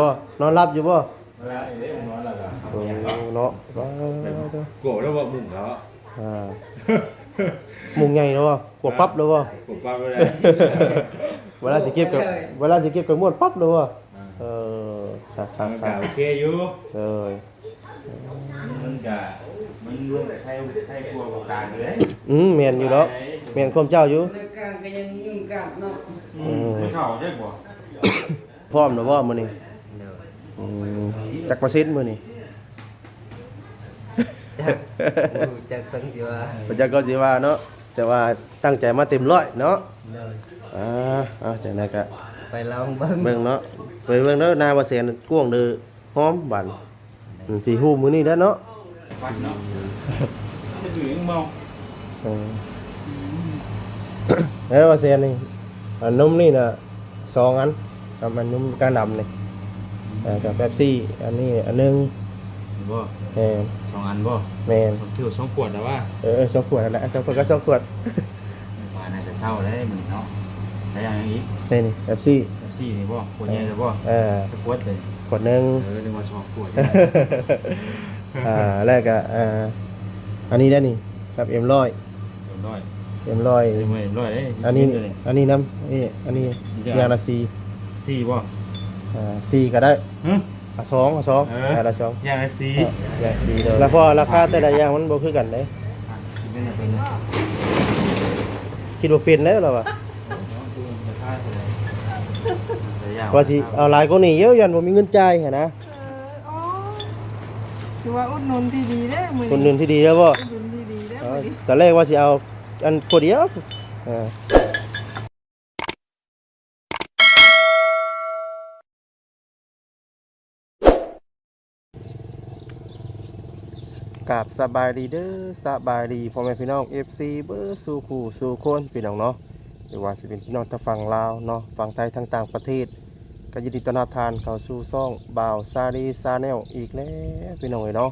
บ่นอนรับอยู่บ่เวลาไอ้เรื่องนอนแล้วก็โอ้เนาะว้าวโกรธแล้วว่ามุ่งแล้วอ่ามุงใหญ่แล้วบ่กวบปั๊บแล้วบ่ กดปั๊บไปเลย เวลาสิเก็บกับเวลาสิเก็บกับม้วนปั๊บแล้วบ่เออครับคมัรับนครัก็บโอเคอยู่เออมันก็มันใช้ใช้ครัวกับการเลยอืมแม่นอยู่เนาะแม่นความเจ้าอยู่ในการก็ยังยุ่งกับเนาะไม่เข้าใช่บ่พร้อมแล้วบ่มื้อนี้อืม จักเปอร์เซ็นต์มื้อนี้จักสังสิว่าปัจจัยก็สิว่าเนาะแต่ว่าตั้งใจมาเต็มร้อยเนาะเลยอ่าเอาจากนั้นก็ไปลองเบิ่งเบิ่งเนาะไปเบิ่งเนาะหน้าบ่แสนกวางเด้อหอมบันอืมสิฮู้มื้อนี้แล้วเนาะฟันเนาะจะถือยังเมาเออแล้วว่าแสนนี่อันนมนี่น่ะสองอันกับอันนมกาดำนี่เอ่อกับเป๊ปซี่ อันนี้อันหนึงบ่แม่นสองอันบ่แม่นผมถือสองขวดแล้วว่าเออสองขวดนั่นแหละสองขวดก็สองขวดมาน่าจะเศร้าได้มันเนาะแต่อย่างนี้นี่นี่เป๊ปซี่ซี่นี่บ่ขวดใหญ่เลยบ่เออจะขวดเลยขวดหนึง เออนึกว่าสองขวดอ่าแล้วก็อ่าอันนี้ได้นี่ครับเอ็มร้อยเรียบร้อยเอ็มร้อยเรียบร้อยเรียบร้อยเด้อันนี้ตัวนี้อันนี้น้ำนี่อันนี้จ้ะยางละสี่สี่บ่ อ่าสี่ก็ได้ฮะอะสองอะสองเออยางละสองอย่างละสี่ยางสี่เลยแล้วพอราคาแต่ละอย่างมันบ่คือกันเด้เป็นเป็นคิดว่าเป็นแล้วเหรอวะจะค่าเท่าไหร่แต่ยาวว่าสิเอาหลายกว่านี้เยอะยันบ่มีเงินจ่ายหั่นนะอ๋อถือว่าอุดหนุนที่ดีเด้มื้อคนหนึงที่ดีแล้วบ่อุดหนุนที่ดีเด้เอมื้ออนี้ตอนแรกว่าสิเอาอันพอเดียวอ่า กับสบายดีเด้อสบายดีพ่อแม่พี่น้อง FC เบอร์สู่คู่สู่คนพี่น้องเนาะหรือว่าสิเป็นพี่น้องทางฝั่งลาวเนาะฝั่งไทยทั้งต่างประเทศ ก็ยินดีต้อนรับทานเข้าสู่ซ่องบ่าวซาดีซาแนลอีกแล้วพี่น้องเอ้ยเนาะ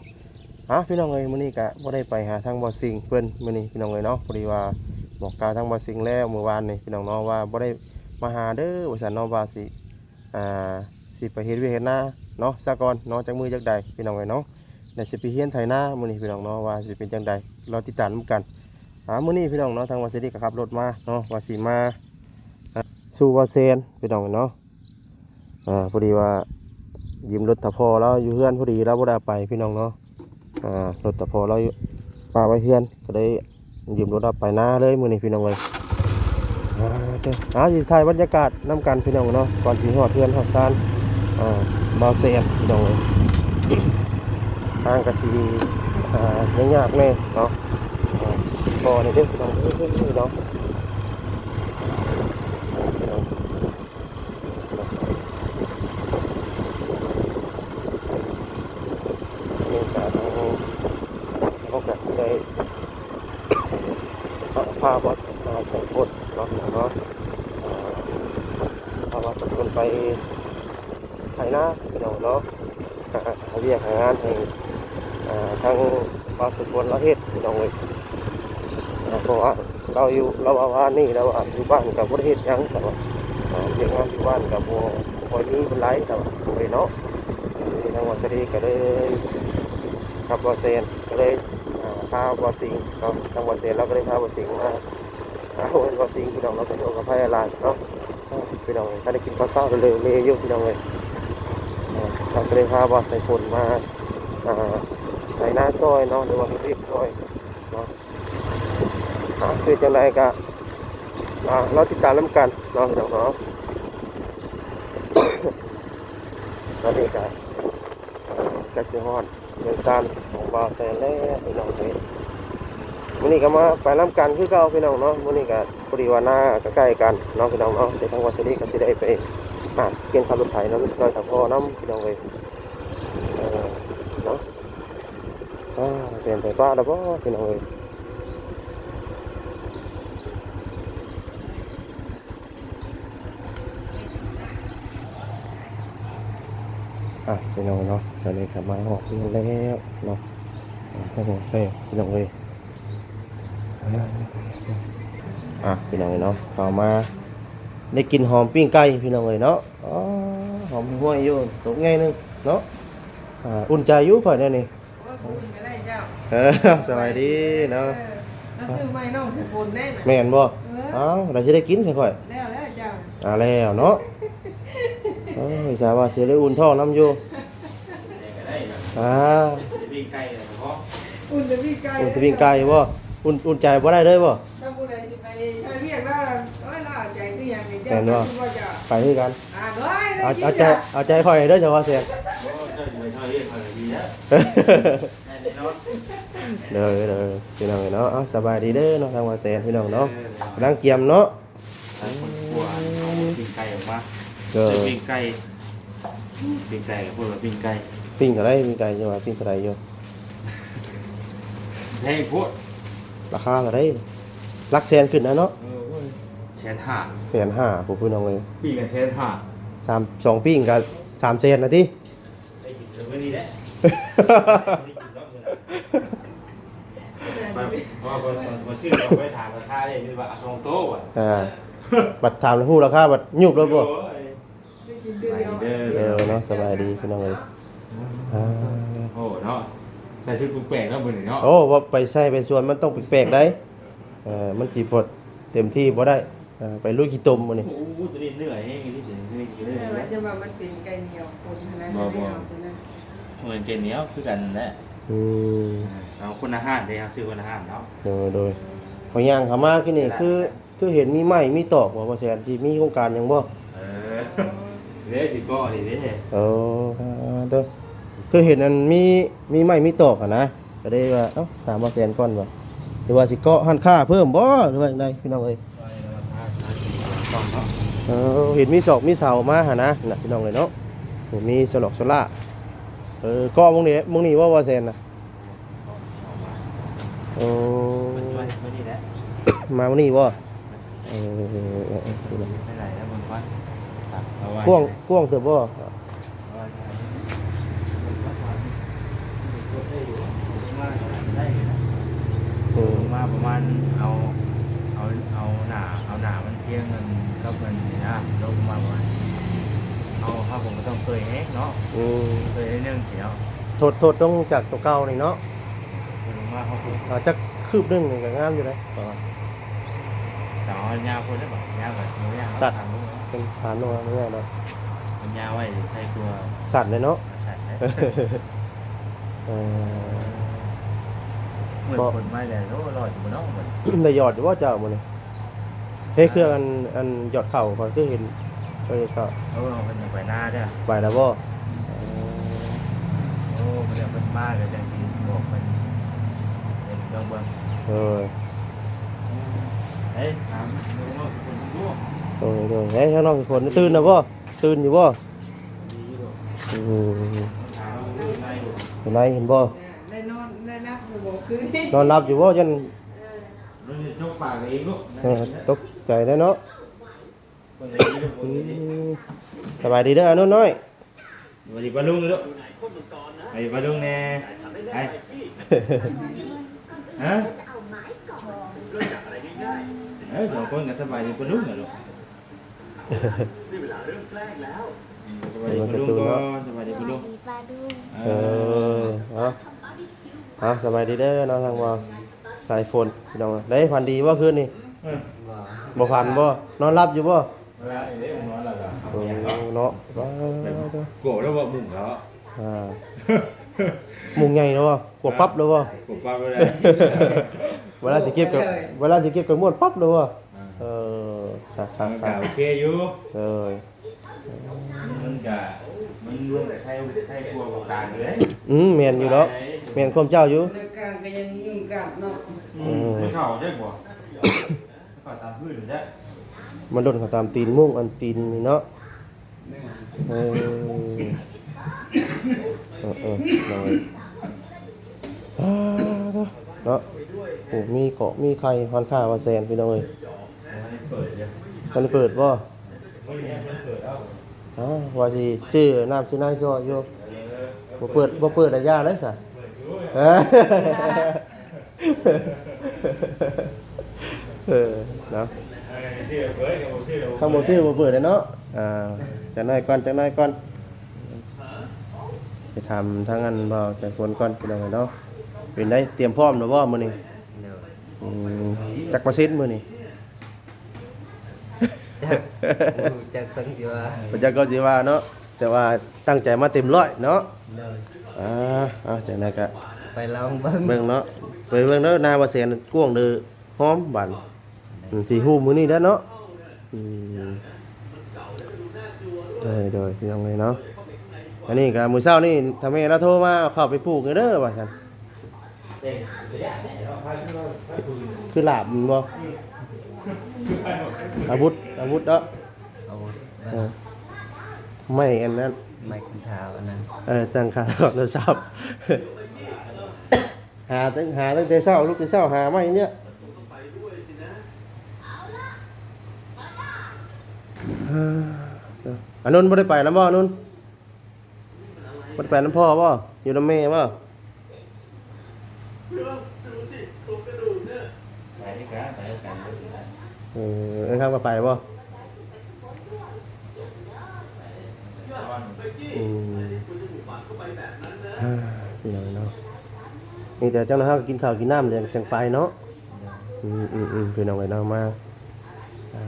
ฮะพี่น้องเอ้ยมื้อนี้ก็บ่ได้ไปหาทางบ่อสิงเพิ่นมื้อนี้พี่น้องเอ้ยเนาะพอดีว่าบอกกล่าวทางบ่อสิงแล้วเมื่อวานนี่พี่น้องเนาะว่าบ่ได้มาหาเด้อว่าซั่นเนาะว่าสิอ่าสิไปเฮ็ดเวียกเฮ็ดนาเนาะซะก่อนเนาะจักมือจักใดพี่น้องเอ้ยเนาะ แล้วสิไปเฮียนไถนามื้อนี้พี่น้องเนาะว่าสิเป็นจังใดรอติดตามนำกันหามื้อนี้พี่น้องเนาะทางวัดสิริก็ขับรถมาเนาะว่าสิมาสู่วาเซนพี่น้องเนาะอ่าพอดีว่ายืมรถตะพอแล้วอยู่เพื่อนพอดีแล้วบ่ได้เอาไปพี่น้องเนาะอ่ารถตะพอเราอยู่าไว้เพื่อนก็ได้ยืมรถเอาไปหน้าเลยมื้อนี้พี่น้องเลยอ่าเด้ออ่าสิถ่ายบรรยากาศนํกันพี่น้องเนาะก่อนสิฮอดเพื่อนฮอดซานอ่าบาวเซนพี่น้องเลย ทางก็สิอ่ายากแน่เนาะพอ่าก็นี่เด้อพี่น้องเอ้ยเอ้ยเอ้ยเนาะพี่น้องมีการเขาก็ได้พาวัสมาใส่พุทธเนาะเนาะพาวัสคนไปไถนาพี่น้องเนาะ เรียกงานให้ทางวาสุคนละเฮ็ดพี่น้องเลยเพราะว่าเราอยู่เราเอาว่านี่เราอยู่บ้านกับประเทศยังแต่ว่าเรียกงานอยู่บ้านกับบัวบัวนี้เป็นไรแต่ว่าเนาะทางวัดสรีก็เลยขับบอเซนก็เลยอ่าพาบอสิงเนาะทางบอเซนเราก็เลยพาบอสิงมาหาวันบอสิงพี่น้องเราไปโยกกับพายาลาเนาะพี่น้องถ้าได้กินข้าวเช้าเลยเลยเยอะพี่น้องเลย เราก็เลยพาบอสใส่คนมาอ่าใส่หน้าซอยเนาะหรือว่าเรียกซอยเนาะอ่าคือจังไรก็อ่าเราติดตามน้ำกันเนาะพี่น้องเนาะตอนนี้ก็กสิฮอดเงินซานของบาแซนแล้วพี่น้องเอ้ยมื้อนี้ก็มาไปน้ำกันคือเก่าพี่น้องเนาะมื้อนี้ก็พอดีว่าหน้ากใกล้กันเนาะพี่น้องเนาะเดี๋ยวทางวัดสิริก็สิได้ไป อ่าเกี่ยนขับรถไถน้ำซอยตะพอน้ำพี่น้องเอ้ยเออเนาะอ่าเสียนไปป้าแล้วบ่พี่น้องเอ้ยอะพี่น้องเนาะตอนนี้กลับมาออกเรียนแล้วเนาะอ่าให้หัวเซ่พี่น้องเอ้ยอ่าอะพี่น้องเอ้ยเนาะเข้ามา ได้กินหอมปิ้งไก่พี่น้องเอ้ยเนาะอ๋อหออมห้วยอยู่ตกง่ายหนึงเนาะอ่าอุ่นใจอยู่ข่อยเนี่ยนี่โอ้ยคุณไม่ได้เจ้าเออสบายดีเนาะเออแล้วซื้อไม้น้องสิฝนได้ไหมแม่นบ่เอ้าเราสิได้กินซะข่อยแล้วแล้วเจ้าอ่าแล้วเนาะเอ้ยสาวว่าสิได้อุ่นท้องน้ำอยู่ก็ได้นะอ่าจะวิ่งใกล้เลยเพราะอุ่นจะพี่ไก่อุ่นสิวิ่งไกลบ่อุ่นอุ่นใจบ่ได้เลยบ่ถ้าผู้ใดสิไปช่วยเรียกแล้ แม่เจ้านบ่คิดว่าจะไปคือกันอ่าด้วยเอาเอาใจเอาใจข่อยเด้อเจ้าว่าเสียโอ้เจ้าอยู่ในท่อเรียกมาดีนะแน่นอนเด้อเด้อพี่น้องเนาะเอาสบายดีเด้อเนาะทางว่าแสนพี่น้องเนาะกำลังเกียมเนาะทางคนกลัววิ่งไกลออกมาเด้อวิ่งไกลวิ่งไกลกับพวกเราวิ่งไกลปิ้งอะไรมีไก่จังหวะปิ้งอะไรอยู่ให้พวกราคาเท่าไหร่หลักแสนขึ้นนะเนาะ แชนห้าแสนห้าผมพี่น้องเลยปีกับแชนห้าสามสองปิ้งกับสามแสนนะที่ได้กินเสริมวันนี้แหละเพราะว่าคนชื่อเราไปถามราคาเลยคือว่าสองโต๊ะอะอ่าบัตรถามแล้วพูดราคาบัตรยุบแล้วบ่ได้กินเดือนเดียวเด้เอออเนาะสบายดีพี่น้องเลยอ่าโอ้เนาะใส่ชุดแปลกๆแล้วมือหนึ่งเนาะโอ้ว่าไปใส่ไปส่วนมันต้องแปลกๆได้เออมันจีบดเต็มที่บ่ได้ เออไปลุยขี้ตมมื้อนี้โอ้โหตัวนี้เหนื่อยให้ที่เดี๋ยวนี่กินเลยแต่ว่าจะว่ามันเป็นไก่เหนียวคนนะไม่ได้เอาคนนั้นเหมือนเกมนี้คือกันแหละอืมเอาคนอาหารเลยครับซื้อคนอาหารเนาะโดยโดยพอย่างเขามาที่นี่คือคือเห็นมีไม้มีตอกบ่ว่าแสนสิมีโครงการหยังบ่เออเด้สิก็ดิเด้เออเด้อคือเห็นอันมีมีไม้มีตอกอะนะก็ได้ว่าเอ้าถามว่าแสนก่อนบ่หรือว่าสิเกาะหันค่าเพิ่มบ่หรือว่าจังไดพี่น้องเอ้ยต้อง เนาะเออเห็นมีศอกมีเสามาหานะน่ะพี่น้องเลยเนาะเห็นมีสลอกสล่าเออเก็มงนี้มงนี้ว่าว่าแสนน่ะโอ้มันช่วยไม่ดีแล้วมามงนี้บ่เออเออเออเออไม่ไรแล้วมันวัดตัดเอาไว้กว้างกว้างเติบบ่ได้เออมาประมาณเอา เอาเอาหนาเอาหนามันเพียงเงินก็เงินนะลงมาประมาณเอาถ้าผมก็ต้องเคยเองเนาะอืมเคยได้เรื่องเดียวโทษโทษต้องจากตัวเก่านี่เนาะลงมาเขาพูดอาจจะคืบหนึงนี่ก็งามอยู่เลยจะเอายาพูดได้แบบยาแบบนู้นยาตัดทางนู้นเป็นฐานโน้นนี่เนาะมันยาไว้ใช้ตัวสั่นเลยเนาะใส่ได้เออ เหมือนคนไม่เลยโอ้ลอยอยู่บนน้องเหมือนได้หยอดอยู่ว่าเจ้ามื้อนี้เฮ้ยเครื่องอันอันหยอดเข่าก็คือเห็นเออก็เออมันยังไปหน้าด้วยไปแล้วบ่โอ้มันยังเป็นมากเลยจังสีบอกมันเป็นเบื้องเบื้องเออเฮ้ยถามดูว่าคนดูเออเออเฮ้ยข้างนอกคนตื่นนะบ่ตื่นอยู่บ่ดีอยู่อืมถามดูในดูเห็นไหมเห็นบ่ คืนนี้นอนหลับอยู่บ่ยันมันจะจกปากเองลูกเออตกใจได้เนาะคนไหนลูกคอืนนี้มสบายดีเด้ออนุ่นน้อยสวัสดีป้าลุงเลยลูกไอ้ป้าลุงแน่ไอ้ฮะเออสองคนกันสบายดีป้าลุงเหรอลูกสบายดีป้าลุงก็สบายดีป้าลุงเออเอาเอาสบายดีเด้อเนาะทางว่าสายฝนพี่น้องได้พันดีบ่คืนนี่ว่าบ่พันบ่นอนหลับอยู่บ่เวลาไอ้เด็กนอนหลับอะโอ้เนาะว้าวโกรธแล้วบอกมุ่งแล้วอ่ามุงใหญ่แล้วบ่กดปั๊บแล้วบ่กดปั๊บไปเลยเวลาสิเก็บกับเวลาสิเก็บกับม้วนปั๊บเลยบ่เออครับคมัรับนครักะบโอเคอยู่เออมันกะมันรวมแต่ไทยไทยครัวกับการเลยอืมแม่นอยู่เนาะ แม่นความเจ้าอยู่เรื่องการก็ยังยุ่งกันเนาะไม่เข่าใช่ป่ะเข่าตามพื้นใช่มันโดนเขาตามตีนมุ่งอันตีนนี่เนาะเออเออเออเลยอ่าเนาะโอ้มีเกาะมีไข่พันค่าว่าแซนพี่น้องเอ้ยมันเปิดเลยมันเปิดบ่ไม่มีมันเปิดเอ้าอ๋อว่าสิซื้อน้ำซื้อน้ำซออยู่บ่เปิดบ่เปิดระยะเลยซะ เออเออเนาะเชื่อเปิดกับชื่อข้างบนซื้อบ่เปิดเลยเนาะอ่าจังได๋ก่อนจังได๋ก่อนทำทั้งอันบ่ใจคนก่อนพี่น้องเอ้ยเนาะเป็นได้เตรียมพร้อมแล้วบ่มื้อนี้เดี๋ยวอืมจักเปอร์เซ็นต์มื้อนี้จักรู้จักสังสิว่าบ่จักก็สิว่าเนาะแต่ว่าตั้งใจมาเต็มร้อยเนาะ เดี๋ยวอ่าเอาจังได๋ก็ไปลองเบิ่งเบิ่งเนาะไปเบิ่งเนาะนาว่าแสนกวางเด้อหอมบันอืมสิฮู้มื้อนี้แล้วเนาะอืมเด้อเด้อพี่น้องเอ้ยเนาะอันนี้ก็มื้อเช้านี่ถ้าแม่เราโทรมาเอาเข้าไปปลูกเด้อว่าซั่นคือลาบมันบ่อาวุธอาวุธเนาะเอาเออไม่อันนั้น ไม้คันเท้าอันนั้นเออตั้งค่าโทรศัพท์หาตั้งหาตั้งแต่เช้าลูกแต่เช้าหาไม่เนี่ยเอออันนู้นไม่ได้ไปน้ำบ่อนู้นไม่ได้ไปน้ำพ่อบ่อยู่น้ำแม่บ่ไปที่กาไปกันเออเอ้ยครับก็ไปบ่ อืมเฮ้ยพี่น้องเนาะนี่แต่เจ้าหน้าที่ก็กินข้าวกินน้ำจังจังไปเนาะเดี๋ยวอืมอืมอืมพี่น้องเอ้ยเนาะมาอ่า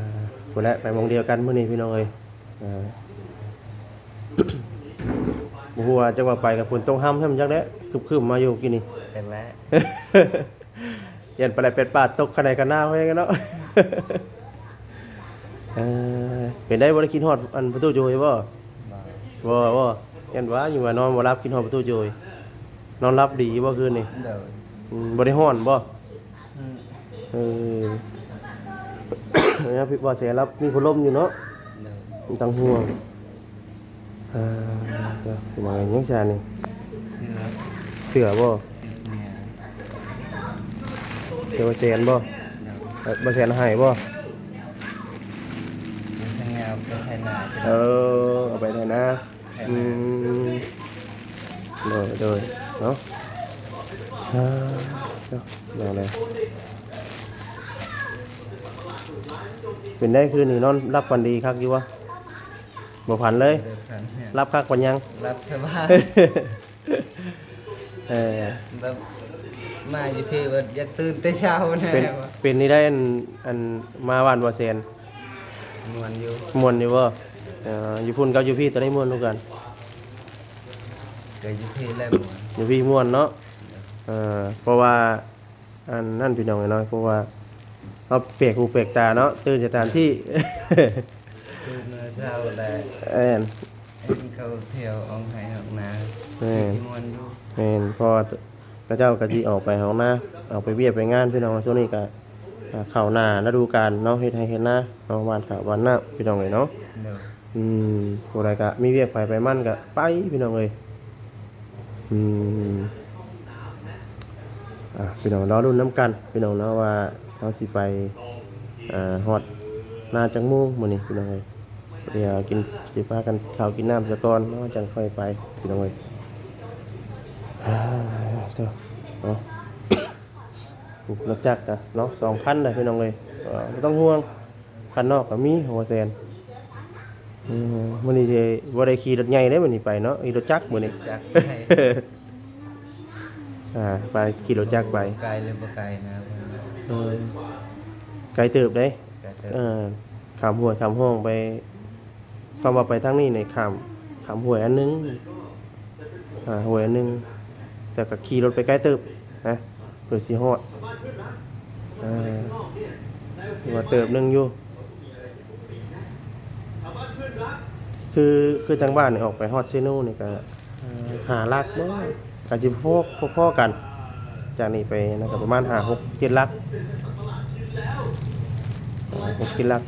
คนละไปหมองเดียวกันมื้อนี้พี่น้องเอ้ยอ่า บ่ฮู้ว่าจังว่าไปกับฝนตกห้ำให้มันจักแด้คึมๆมาอยู่กินนี่จักแล้วยันปลาไหลเป็ดปลาตกขนาดกันหน้าไว้กันเนาะ เออเป็นได้บ่ได้กินฮอดอันประตูโจยบ่ บ่บ่บ่ยันว่าอยู่ว่านอนบ่รับกินฮอดประตูโจยนอนรับดีบ่คืนนี่เดี๋ยวอืมบ่ได้ฮ้อนบ่อืมเออ เนี่ยพี่บ่าเสียรับมีพัดลมอยู่เนาะเดี๋ยวมันต้องห่วงเออเดี๋ยวเป็นยังไงยังซานี่เชื่อเสือบ่เชื่อเนี่ยเสือบ่แสนบ่เดี๋ยวเอ้ยบ่แสนให้บ่ มันทางแนวไปไทยนาเออเอาไปได้นะอืมโดยโดยเนาะอ่าเนาะเอาเลยเป็นได้คืนนี่นอนรับฝันดีคักอยู่วะบ่ผันเลยเดี๋ยวกันเนี่ยรับคักปันยัง รับสบายเออแบบมาอยู่พี่ว่าอยากตื่นแต่เช้านะเป็นเป็นนี่ได้อันอันมาวันบ่แสน มวนอยู่ม่วนอยู่บ่เอ่ออยู่พุ่นกับอยู่พี่ตอนนี้ม่วนทุกกัน ก็อยู่พี่แล้วมวนอยู่พี่ม่วนเนาะเอ่อเพราะว่าอันนั่นพี่น้องน้อยเพราะว่าเราเปียกหูเปียกตาเนาะตื่นจากสถานที่ ตื่นมาเช้าแล้วแม่นเอ็นเขาเที่ยวอองไห้ออกนาแม่นที่มวนอยู่แม่นเพอพระเจ้าก็สิออกไปห้องหน้าออกไปเวียกไปงานพี่น้องช่วงนี้ก็ อ่าเข้าหน้าฤดูกาลเนาะเฮ็ดให้เฮ็ดหน้าเนาะบ้านข้าวบ้านหน้าพี่น้องเอ้ยเนาะเดี๋ยวอืมผู้ใดก็มีเวียกไปไปมั่นก็ไปพี่น้องเอ้ยอืมอะพี่น้องรอรุ่นน้ำกัน พี่น้องเนาะว่าเขาสิไปอ่าฮอดนาจังมูมื้อนี้พี่น้องเอ้ยเดี๋ยวกินสิพากันข้าวกินน้ำซะก่อนเนาะจังค่อยไปพี่น้องเอ้ยอ่าเด้อเนาะ รถจักรกะเนาะ2,000ได้พี่น้องเอ้ยเอ่อบ่ต้องห่วงคันนอกก็มีหัวแสนอืมมื้อนี้สิบ่ได้ขี่รถใหญ่เด้มื้อนี้ไปเนาะขี่รถจักรมื้อนี้จักให้อ่าไปขี่รถจักรไปไกลหรือบ่ไกลนะเพิ่นว่าเออไกลเติบเด้ไกลเติบเออข้ามห้วยข้ามห้องไปคำว่าไปทางนี้นี่ข้ามข้ามห้วยอันหนึงอ่าห้วยอันหนึงแต่ก็ขี่รถไปไกลเติบนะเพื่อสิฮอด เออว่าเติบนึงอยู่ คือคือทางบ้านนี่ออกไปฮอดเซโนนี่ก็หาลักบ่ก็สิพอพอๆกัน จากนี้ไปนะครับประมาณ5 6 7ลักหกกิลัก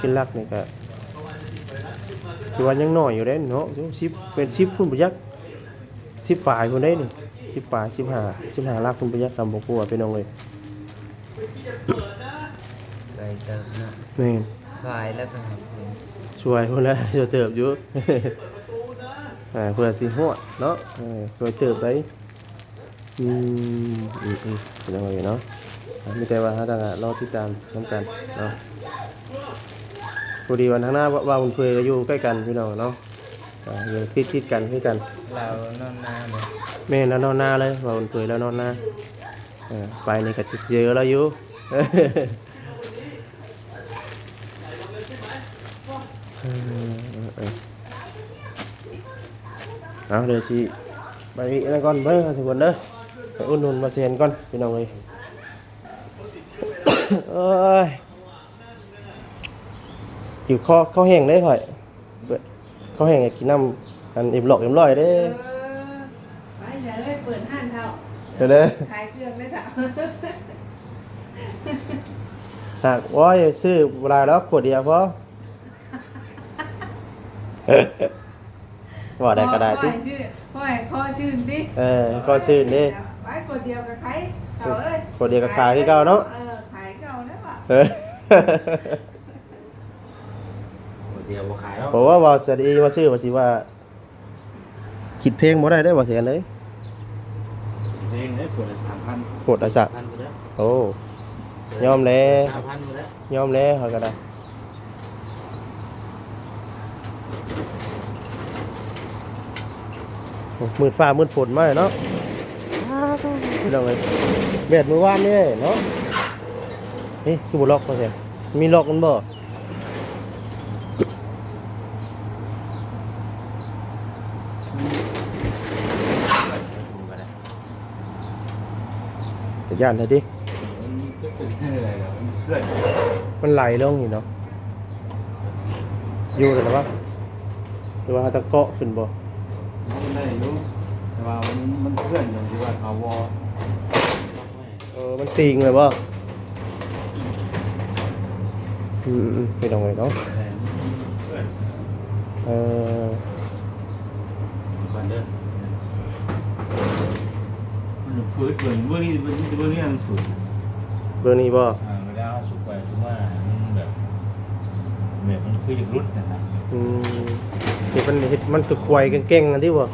กิลักนี่ก็คือว่ายังน้อยอยู่เด้เนาะ10เป็น10พุ่นบ่ยัก10ปลายพุ่นได้นี่ 10ปลาย15 15ลักพุ่นบ่ยักตามบ่กลัวพี่น้องเอ้ยไกลเติบนะแม่นสายแล้วก็ครับช่วยพุ่นแล้วช่วยเติบอยู่ อ่าเพื่อสิฮอดเนาะเออช่วยเติบได้อืมอืมอืมเป็นจังไงเนาะอ่ามีแต่ว่าหาทางรอติดตามนํกันเนาะพอดีวันข้างหน้าว่าว่าบุญเพยก็อยู่ใกล้กันพี่น้องเนาะ อ่าอยู่คิดคิดกันคิดกันเรานอนนาเลยแม่แล้วนอนหน้าเลยว่ามันตุยแล้วนอนหน้าเออไปนี่ก็จะเจอแล้วอยู่เออเออเออเอาเดี๋ยวสิไปนั่นก่อนเบ้อสิคนเด้อไปอุ่นนุนมาเซียนก่อนพี่น้องเลยเอ้ยอยู่คอข้าวแห้งได้ข่อยเบิดข้าวแห้งอยากกินน้ำอันเอ็มหลอกเอ็มร้อยเด้เออไปอย่าเลยเปิดห้านเท่าเดี๋ยวเด้อขายเครื่องได้เท่าหากว่าอย่าซื้อเวลาแล้วขวดเดียวพอ ว่าได้ก็ได้ติติชื่อพ่อยคอชื่นดิเออก็ซื้อนี่ไว้กดเดียวกับใครเก่าเอ้ยขวดเดียวก็ขายคือเก่าเนาะเออขายเก่าได้ป่ะเออ เดียวบ่ขายแล้วบอกว่าว่าจะดีมาซื้อว่าสิว่าคิดเพลงบ่ได้ได้อว่าเสียเลยเองได้ขวดละสามพันโคตรอาสะพันไปแล้วโอ้ยอมแล้วสามพันไปแล้วยอมแล้วเขาก็ได้โอ้มืดฟ้ามืดฝนมากเนาะพี่น้องเลยแดดมือว่านนี่เนาะเฮ้ยคือบ่ล็อกเขาเสียมีล็อกมันบ่ จะย่านเลยดิ มันก็เป็นอะไรแล้วมันเพื่อนมันไหลลงนี่เนาะ อยู่เลยนะวะหรือว่าตะเกาะขึ้นบ่มันได้อยู่แต่ว่ามันมันเพื่อนอย่างที่ว่าเขาวอเออ มันติงเลยบ่อืมอืมไม่ต้องเลยเนาะแต่เพื่อนเออก่อนเด้อ มันฝืดเหมือนเมื่อนี้เมื่อนี้เมื่อนี้มันฝืดเบอร์นี้บ่อ่าเวลาสุกไปสุกว่ามันแบบแบบมันคืออย่างรุดนะครับอืมเห็ดมันเห็ดมันคือควายเก่งๆกันที่บ่อ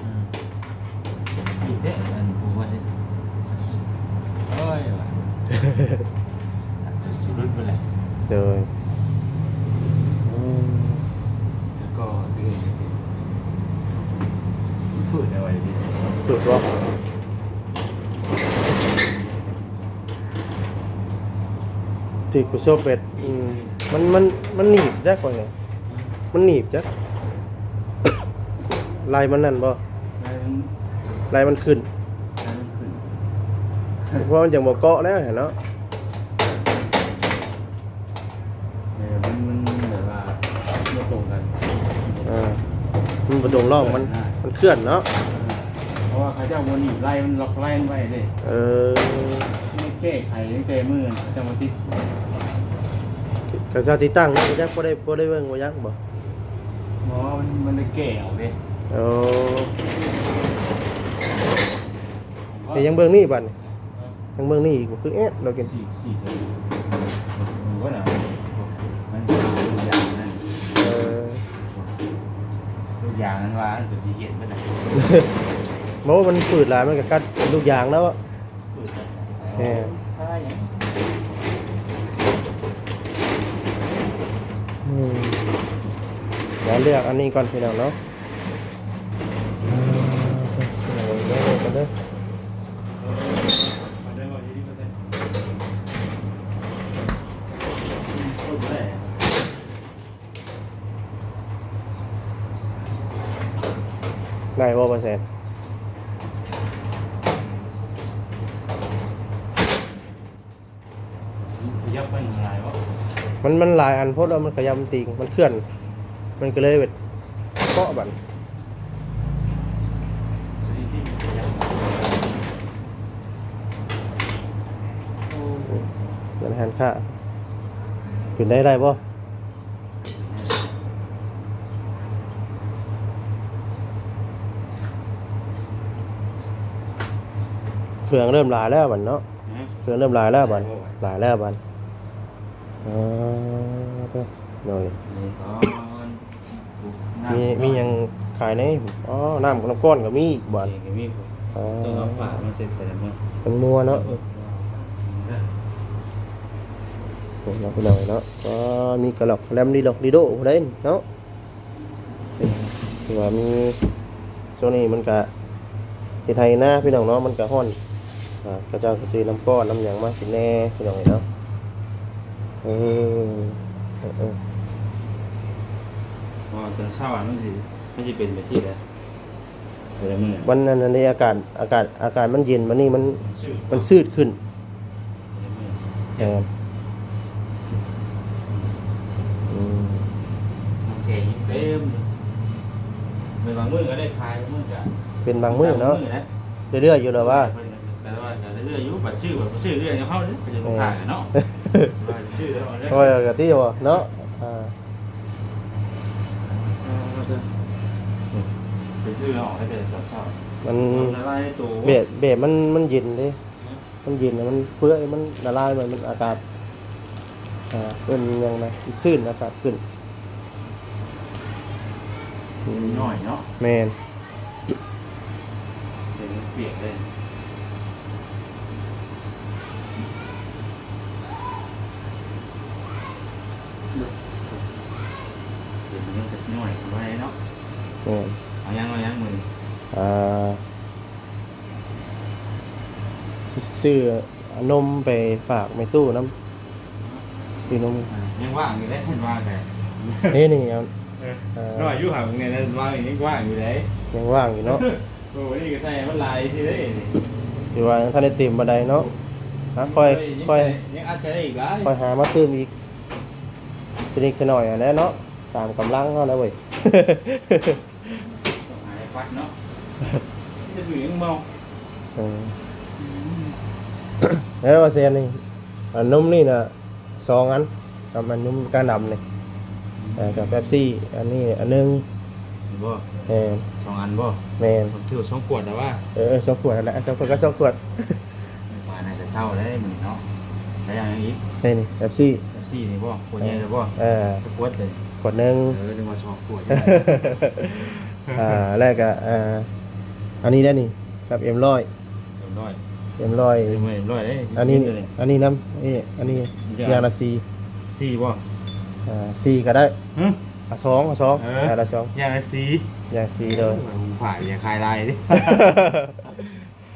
ยู่เด้อันผมว่าเนี่ยโอ้ยว่ะอาจจะสุรุดไปเลยเดี๋ยวอืม แล้วก็เดือนฝืดเอาไว้ดิ สุดบ่ ที่กูโซเป็ดอืมมันมันมันหนีบจักกว่าไงมันหนีบจักลายมันนั่นบ่แล้วมันลายมันขึ้นแล้วมันขึ้นเพราะมันยังบ่เกาะแล้วเห็นเนาะเนี่ยมันมันแบบว่าไม่ตรงกันอ่ามันบ่ตรงร่องมันมันเคลื่อนเนาะเพราะว่าเขาจะเอาวนอีกไล่มันล็อกไล่มันไว้เลยเออไม่แก้ไขตั้งแต่มือเขาจะมาติด ก็เจ้าที่ตั้งนี่จักบ่ได้บ่ได้เบิ่งบ่ยักบ่เพราะว่ามันมันได้แก้เอาเลยเออแต่ยังเบิ่งนี่บัดนี่ยังเบิ่งนี่อีกบ่คือเอ๊ะเรากินสี่สี่เลยมันก็หนามันเป็นลูกยางนั่นเออลูกยางนั้นว่าอันเป็นสีเขียนไปไหนบ่ว่ามันฝืดหลายมันก็กัดลูกยางแล้วอะเออ ถ้าอย่าง อืมเดี๋ยวเลือกอันนี้ก่อนพี่น้องเนาะอ่าเดี๋ยวเดี๋ยวกันเด้อมาได้ว่ายี่สิบเปอร์เซ็นต์โคตรแรงได้บ่เปอร์เซ็นต์ยับไปยังไงวะมันมันหลายอันเพราะว่ามันขยำติงมันเคลื่อน มันก็เลยแบบเกาะบัดที่ที่ยับเงินหันค่าขึ้นได้ได้บ่เครื่องเริ่มหลายแล้วบัดเนาะนะเครื่องเริ่มหลายแล้วบัดหลายแล้วบัดอ่าเด้อหน่อยนี่ก็ มีมีหยังขายในอ๋อน้ำกับน้ำก้อนก็มีอีกบัดเองมีอ๋อต้องเอาฝามาเสร็จแต่ละเมื่อเป็นนัวเนาะโอ้เราไปหน่อยเนาะก็มีกระหลอกแรมดีดอกดีโดได้เนาะถือว่ามีช่วงนี้มันก็เฮ็ดไทยหน้าพี่น้องเนาะมันก็ฮ้อนอ่าก็เจ้าก็ซื้อน้ำก้อนน้ำหยังมากินแน่พี่น้องเนาะเออเออเออพอตอนเช้าอะมันสิมันสิเป็นไปที่แล้วเดี๋ยวมื้อวันนั้นอันนี้อากาศอากาศอากาศมันเย็นวันนี้มันชื่อมันชืดขึ้นเดี๋ยวมื้อแทนอืมโอเคเต็มเป็นบางมื้อก็ได้ขายบางมื้อก็เป็นบางมื้อเนาะบงมื้อนะเรื่อยๆอยู่แล้วว่า แต่ว่าจะเรื่อยๆอยู่บัดชื่อบัดชื่อเรื่อยๆเข้าเด้ก็จะลงทางอะเนาะ ว่าชื่อแล้วเอาเด้โอ้ยกะที่ว่เนาะอ่า ชื่อออกให้เป็นตอนเช้ามันละลายในตู้เบะเบะมันมันเย็นเด้มันเย็นนะมันเปื่อยมันละลายมันมันอากาศอ่าเป็นยังไงซื่นอากาศขึ้นอืมหน่อยเนาะแมนเดี๋ยวมันเปียกเลยเดี๋ยวมันยังจะหน่อยไว้เนาะ แมน เอายังเอายังมือ อ่า ซื้อเอานมไปฝากในตู้น้ำซื้อนมยังว่างอยู่ได้ท่านว่างแต่นี่นี่เอาเอ่อน้อยอยู่ห่างเนี่ยนะว่างอย่างนี้ว่างอยู่ได้ยังว่างอยู่เนาะโอ้ยนี่ก็ใส่มันลายที่ได้นี่ถือว่ายังท่านได้เต็มบันไดเนาะฮะค่อยค่อยยังอาจจะได้อีกหลายค่อยหามาเติมอีกทีนิดหน่อยอะแน่เนาะตามกำลังเขาแล้วเว้ยต้องหายฟัดเนาะจะอยู่ยังเมา เออแล้วว่าเซียนนี่อันนมนี่นะสองอันกับอันนมกระดำนี่เออกับเป๊ปซี่ อันนี้อันหนึงบ่แมนสองอันบ่แมนผมถือสองขวดแต่ว่าเออสองขวดนั่นแหละสองขวดก็สองขวดมาในแต่เช้าได้มือเนาะแล้วยังอีกนี่นี่เป๊ปซี่สี่นี่บ่ขวดใหญ่เลยบ่เออขวดเลยขวดหนึ่ง เออนึกว่าสองขวดอ่าแรกอะอ่าอันนี้ได้นี่กับเอ็มร้อยเรียบร้อย เอ็มร้อยเรียบร้อยเรียบร้อยเลยอันนี้อันนี้น้ำนี่อันนี้ยางละสี่สี่บ่อ่าสี่ก็ได้ฮะ อะสองอะสองเออ ยางละสองอย่างละสี่ยางสี่เลยหูผ่าอย่าคลายลายดิ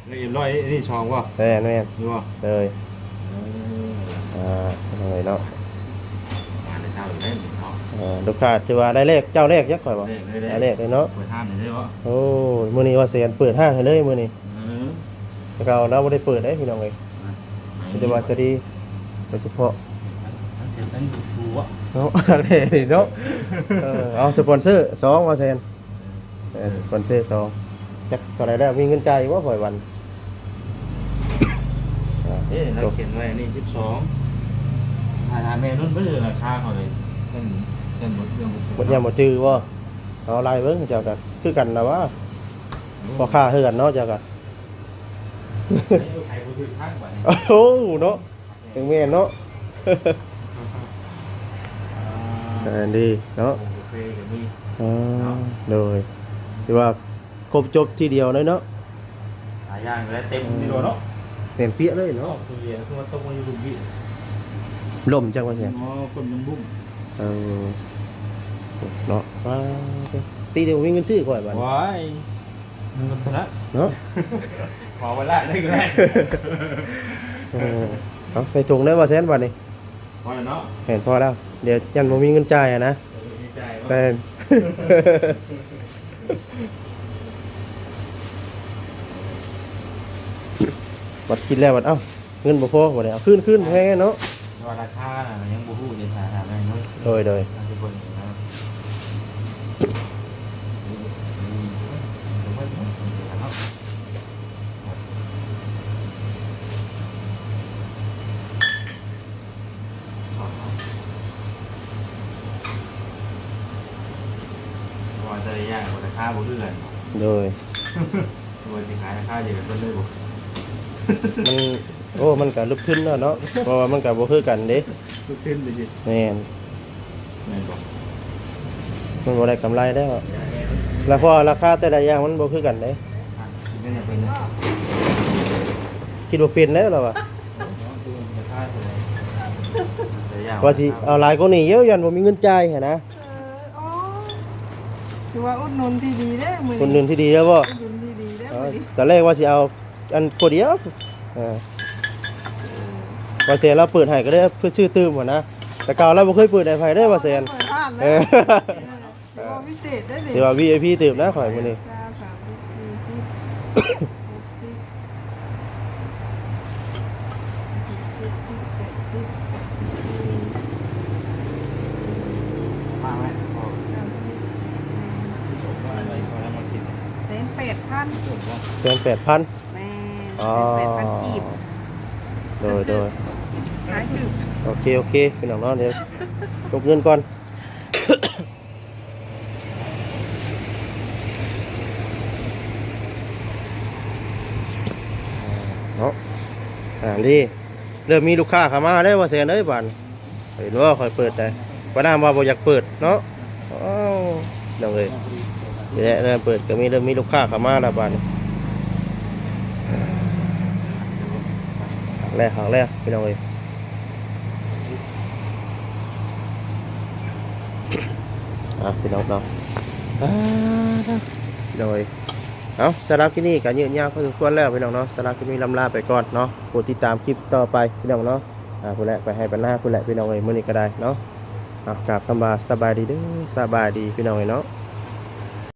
เรียบร้อยนี่ชองบ่แม่นแม่นนี่บ่เลยอ่าอะไรเนาะมาในเช้าอยู่ได้เนาะอ่าลูกค้าจะว่าได้เลขเจ้าเลขยักษ์ข่อยบ่ได้ได้ได้เลขเลยเนาะ เปิดห้ามได้บ่โอ้ยมื้อนี้ว่าเสียนเปิดห้างให้เลยมื้อนี้ เออแต่เก่าเราบ่ได้เปิดได้พี่น้องเอ้ยแต่ว่าจะดีโดยเฉพาะทั้งเสียงทั้งดูดูอะเนาะอะไรนี่เนาะเออเอาสปอนเซอร์สองว่าแซนเออสปอนเซอร์สองจักเท่าไหร่แล้วมีเงินจ่ายบ่ข่อยวันอ่าเอ๊ะเราเขียนไว้นี่สิบสองถ่ายถ่ายเมนุ่นไม่เลยราคาเขาเลยเงินเงินหมดเรื่องบ่ยังบ่จื้อบ่เอาลายเบิ่งเจ้าก็คือกันนะว่าพอค่าคือกันเนาะเจ้าก็ใครผู้ถือข้างกว่านี่โอ้โหเนาะถึงแม่นเนาะเออดีเนาะโอเคกับมีอ่าเลยที่ว่าครบจบทีเดียวเลยเนาะหายางแล้วเต็มที่โดนเนาะเต็มเปี้ยเลยเนาะเนาะคือเยคือว่าต้องมาอยู่ลุมบิล่มจังว่าแซ่อ๋อคนมันบุ้มเออเนาะว้าตีเดียวมีเงินซื้อข่อยบัดว้ายมันชนะเนาะ ขอเวลาได้ก็ได้เออเอาใส่ถุงได้ว่าแสนบัดนี่พอแล้วเนาะเห็นพอแล้ว เดี๋ยวยันบ่มีเงินจ่ายอะนะดีใจแต่บัดคิดแล้วบัดเอ้าเงินบ่พอบ่ได้เอาขึ้นขึ้นแพงเนาะว่าราคาน่ะมันยังบูฮู้ในฐานะอะไรเนาะโดยโดยน่าจะเบิ่งนะว่าจะได้ยากกว่าราคาบ่คือกันโดย ตัวสิขายราคาเดียวกันเพิ่นเลยบ่มันโอ้มันก็ลุกขึ้นแล้วเนาะเพราะว่ามันก็บ่คือกันเด้คือขึ้นเลยสิแม่นแม่นบ่มันบ่ได้กำไรแล้วแล้วพอราคาแต่ละอย่างมันบ่คือกันเด้ไม่ได้เป็นนะคิดว่าเป็นแล้วล่ะว่ะคือราคาเท่าไหร่แต่ยากว่าสิเอาหลายกว่านี้เยอะยันบ่มีเงินจ่ายหันนะเอออ๋อ คือว่าอุดหนุนที่ดีเด้อมื้อคนหนึงที่ดีแล้วบ่อุดหนุนที่ดีเด้อเอมื้ออนี้ตอนแรกว่าสิเอาอันคนเดียวเออว่าเซนเราเปิดให้ก็ได้เพื่อชื่อตื้มหัวนะแต่เก่าเราบ่เคยเปิดให้ไผได้ว่าเซนเปิดร้านเอแล้อวพิเศษได้เลยถือว่า VIP ตื้มนะข่อยมื้อนี้ สามสามสี่สิบหกสิบ ส่งว่าแสนแปดพันแม่อ๋อแปดพันกีบโดยโดยขายถึงโอเคโอเคพี่น้องเนาะเดี๋ยวจบเงินก่อนเนาะอ่าดีเริ่มมีลูกค้าเข้ามาได้ว่าเสียนเอ้ยบานเห็นว่าคอยเปิดแต่ว่าน้าว่าบ่อยากเปิดเนาะอ้าวน้องเอ้ยเดี๋ยวเริ่มเปิดก็มีเริ่มมีลูกค้าเข้ามาแล้วบานหัก แรกหักแรกพี่น้องเอ้ยอะพี่น้องเนาะอ่าพี่น้องเอ้ยเอาสำหรับที่นี่ก็ยืนยาวพอสมควรแล้วพี่น้องเนาะสำหรับที่นี่ลำลาไปก่อนเนาะโปรดติดตามคลิปต่อไปพี่น้องเนาะอ่าผู้แหละไปให้บรรณาผู้แหละพี่น้องเอ้ยมื้อนี้ก็ได้เนาะอะกราบคำว่าสบายดีเด้อสบายดีพี่น้องเอ้ยเนาะ